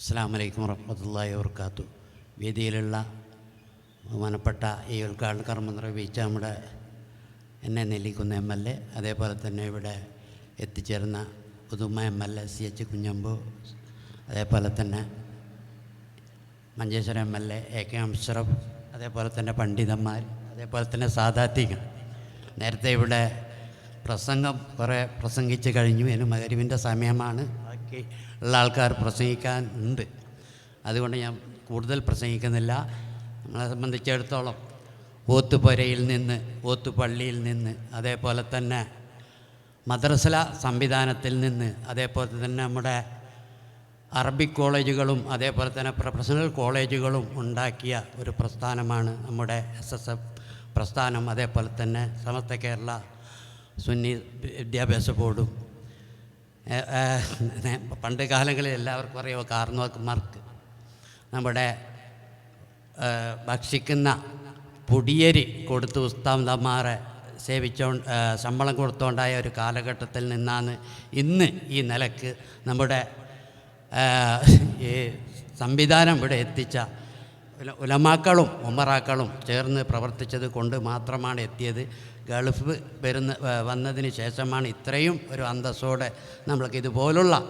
അസ്സാം വലൈക്കും വർഹമത്തല്ലാഹി വർക്കാത്തു വേദിയിലുള്ള ബഹുമാനപ്പെട്ട ഈ ഉദ്ഘാടന കർമ്മം നിർവഹിച്ച നമ്മുടെ എന്നെ നെല്ലിക്കുന്ന എം എൽ എ അതേപോലെ തന്നെ ഇവിടെ എത്തിച്ചേർന്ന പുതുമ M L A C H Kunhambu അതേപോലെ തന്നെ Manjeshwaram M L A A K Ashraf അതേപോലെ തന്നെ പണ്ഡിതന്മാർ അതേപോലെ തന്നെ സാധാത്യങ്ങൾ നേരത്തെ ഇവിടെ പ്രസംഗം കുറേ പ്രസംഗിച്ച് കഴിഞ്ഞു. ഇനി മകരുവിന്റെ സമയമാണ്. ബാക്കി ഉള്ള ആൾക്കാർ പ്രസംഗിക്കാൻ ഉണ്ട് അതുകൊണ്ട് ഞാൻ കൂടുതൽ പ്രസംഗിക്കുന്നില്ല. നമ്മളെ സംബന്ധിച്ചിടത്തോളം ഓത്തുപുരയിൽ നിന്ന് ഓത്തുപള്ളിയിൽ നിന്ന് അതേപോലെ തന്നെ മദ്രസല സംവിധാനത്തിൽ നിന്ന് അതേപോലെ തന്നെ നമ്മുടെ അറബിക് കോളേജുകളും അതേപോലെ തന്നെ പ്രൊഫഷണൽ കോളേജുകളും ഉണ്ടാക്കിയ ഒരു പ്രസ്ഥാനമാണ് നമ്മുടെ എസ് എസ് എഫ് പ്രസ്ഥാനം. അതേപോലെ തന്നെ സമസ്ത കേരള സുന്നി വിദ്യാഭ്യാസ ബോർഡും പണ്ട് കാലങ്ങളിൽ എല്ലാവർക്കും അറിയാമോ കാർന്നോക്കന്മാർക്ക്? നമ്മുടെ ഭക്ഷിക്കുന്ന പൊടിയരി കൊടുത്ത് ഉസ്താദന്മാരെ സേവിച്ചോ ശമ്പളം കൊടുത്തോണ്ടായ ഒരു കാലഘട്ടത്തിൽ നിന്നാണ് ഇന്ന് ഈ നിലയ്ക്ക് നമ്മുടെ ഈ സംവിധാനം ഇവിടെ എത്തിച്ച ഉലമാക്കളും ഉമറാക്കളും ചേർന്ന് പ്രവർത്തിച്ചത് കൊണ്ട് മാത്രമാണ് എത്തിയത്. ഗൾഫ് വരുന്ന വന്നതിന് ശേഷമാണ് ഇത്രയും ഒരു അന്തസ്സോടെ നമ്മൾക്ക് ഇതുപോലുള്ള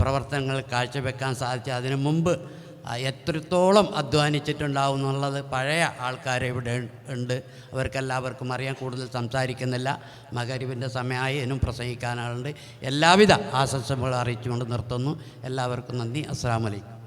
പ്രവർത്തനങ്ങൾ കാഴ്ചവെക്കാൻ സാധിച്ചത്. അതിനു മുമ്പ് എത്രത്തോളം അധ്വാനിച്ചിട്ടുണ്ടാവും എന്നുള്ളത് പഴയ ആൾക്കാർ ഇവിടെ ഉണ്ട്. അവർക്കെല്ലാവർക്കും അറിയാൻ കൂടുതൽ സംസാരിക്കുന്നില്ല. മകരുവിന്റെ സമയമായി എന്നും പ്രസംഗിക്കാനാളുണ്ട് എല്ലാവിധ ആശംസകളും അറിയിച്ചുകൊണ്ട് നിർത്തുന്നു. എല്ലാവർക്കും നന്ദി. അസ്സാം വലൈക്കും